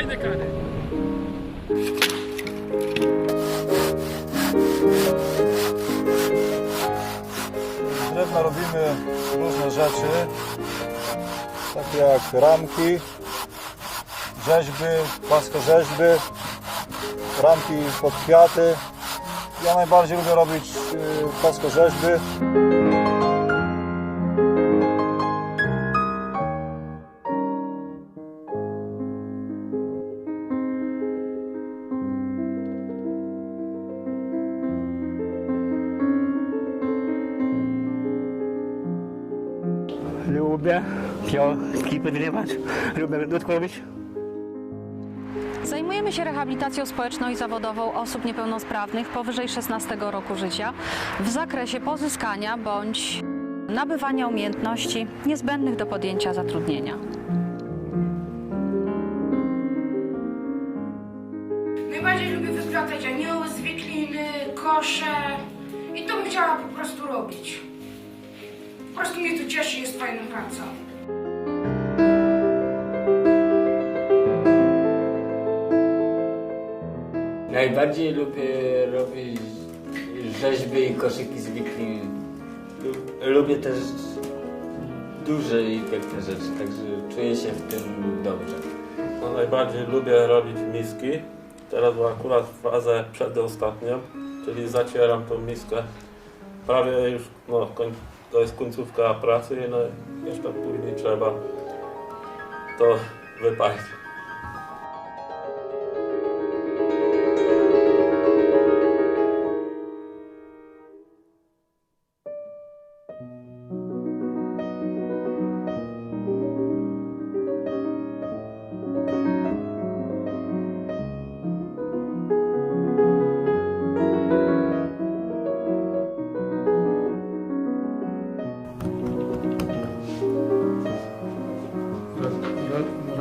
Fajne kary. Z drewna robimy różne rzeczy, takie jak ramki, rzeźby, płaskorzeźby, ramki pod kwiaty. Ja najbardziej lubię robić y, płaskorzeźby. Lubię książki podrywać, lubię ludko robić. Zajmujemy się rehabilitacją społeczną i zawodową osób niepełnosprawnych powyżej 16 roku życia w zakresie pozyskania bądź nabywania umiejętności niezbędnych do podjęcia zatrudnienia. Najbardziej lubię wyplatać anioły, zwikliny, kosze i to bym chciała po prostu robić. Po prostu mnie to cieszy, jest fajna praca. Najbardziej lubię robić rzeźby i koszyki z wiklin. Lubię też duże i piękne rzeczy, także czuję się w tym dobrze. No, najbardziej lubię robić miski. Teraz była akurat fazę przedostatnią, czyli zacieram tą miskę. Prawie już, no, to jest końcówka pracy, no jeszcze później trzeba to wypalić.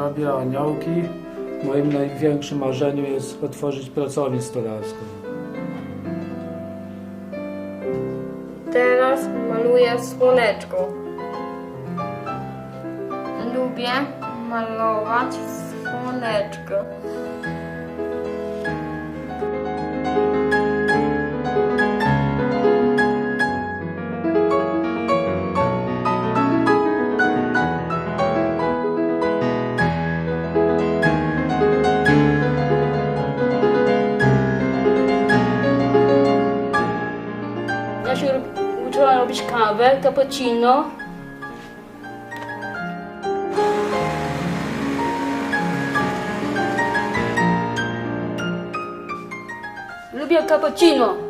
Robię aniołki. Moim największym marzeniem jest otworzyć pracownię stolarską. Teraz maluję słoneczko. Lubię malować słoneczko. Robić kawę, cappuccino. Lubię cappuccino.